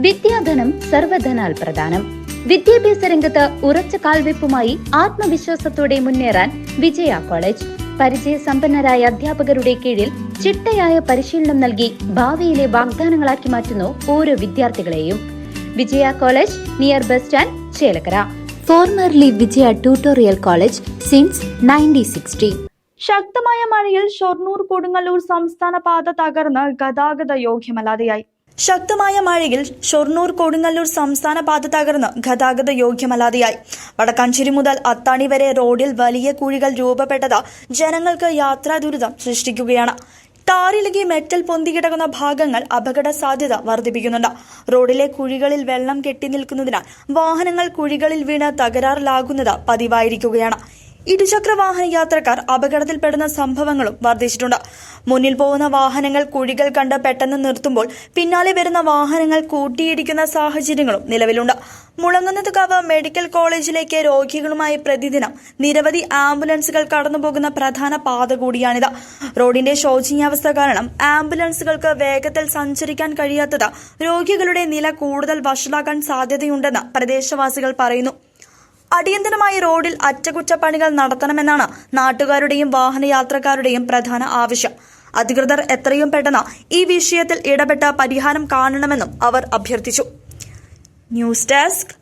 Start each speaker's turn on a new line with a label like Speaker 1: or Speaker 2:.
Speaker 1: വിദ്യാധനം സർവധനാൽ പ്രധാനം വിദ്യാഭ്യാസ രംഗത്ത് ഉറച്ച കാൽവെപ്പുമായി ആത്മവിശ്വാസത്തോടെ മുന്നേറാൻ വിജയ കോളേജ്. പരിചയ സമ്പന്നരായ അധ്യാപകരുടെ കീഴിൽ ചിട്ടയായ പരിശീലനം നൽകി ഭാവിയിലെ വാഗ്ദാനങ്ങളാക്കി മാറ്റുന്നു ഓരോ വിദ്യാർത്ഥികളെയും. Vijaya college near bus stand Chelakkara. Formerly Vijaya tutorial college since nineteen sixty
Speaker 2: ശക്തമായ മഴയിൽ ഷൊർണൂർ കൊടുങ്ങല്ലൂർ സംസ്ഥാന പാത തകർന്ന് ഗതാഗത യോഗ്യമല്ലാതെയായി. ശക്തമായ മഴയിൽ ഷൊർണൂർ കൊടുങ്ങല്ലൂർ സംസ്ഥാന പാത തകർന്ന് ഗതാഗത യോഗ്യമല്ലാതെയായി. വടക്കാഞ്ചേരി മുതൽ അത്താണി വരെ റോഡിൽ വലിയ കുഴികൾ രൂപപ്പെട്ടത് ജനങ്ങൾക്ക് യാത്രാ ദുരിതം സൃഷ്ടിക്കുകയാണ്. കാറിലകി മെറ്റൽ പൊന്തി കിടക്കുന്ന ഭാഗങ്ങൾ അപകട സാധ്യത വർദ്ധിപ്പിക്കുന്നുണ്ട്. റോഡിലെ കുഴികളിൽ വെള്ളം കെട്ടി നിൽക്കുന്നതിനാൽ വാഹനങ്ങൾ കുഴികളിൽ വീണ് തകരാറിലാകുന്നത് പതിവായിരിക്കുകയാണ്. ഇരുചക്ര വാഹന യാത്രക്കാർ അപകടത്തിൽപ്പെടുന്ന സംഭവങ്ങളും വർദ്ധിച്ചിട്ടുണ്ട്. മുന്നിൽ പോകുന്ന വാഹനങ്ങൾ കുഴികൾ കണ്ട് പെട്ടെന്ന് നിർത്തുമ്പോൾ പിന്നാലെ വരുന്ന വാഹനങ്ങൾ കൂട്ടിയിടിക്കുന്ന സാഹചര്യങ്ങളും നിലവിലുണ്ട്. മുളങ്ങുന്നതുകാവ് മെഡിക്കൽ കോളേജിലേക്ക് രോഗികളുമായി പ്രതിദിനം നിരവധി ആംബുലൻസുകൾ കടന്നുപോകുന്ന പ്രധാന പാത കൂടിയാണിത്. റോഡിന്റെ ശോചനീയാവസ്ഥ കാരണം ആംബുലൻസുകൾക്ക് വേഗത്തിൽ സഞ്ചരിക്കാൻ കഴിയാത്തത് രോഗികളുടെ നില കൂടുതൽ വഷളാക്കാൻ സാധ്യതയുണ്ടെന്ന് പ്രദേശവാസികൾ പറയുന്നു. അടിയന്തരമായി റോഡിൽ അറ്റകുറ്റപ്പണികൾ നടത്തണമെന്നാണ് നാട്ടുകാരുടെയും വാഹനയാത്രക്കാരുടെയും പ്രധാന ആവശ്യം. അധികൃതർ എത്രയും പെട്ടെന്ന് ഈ വിഷയത്തിൽ ഇടപെട്ട പരിഹാരം കാണണമെന്നും അവർ അഭ്യർത്ഥിച്ചു. News desk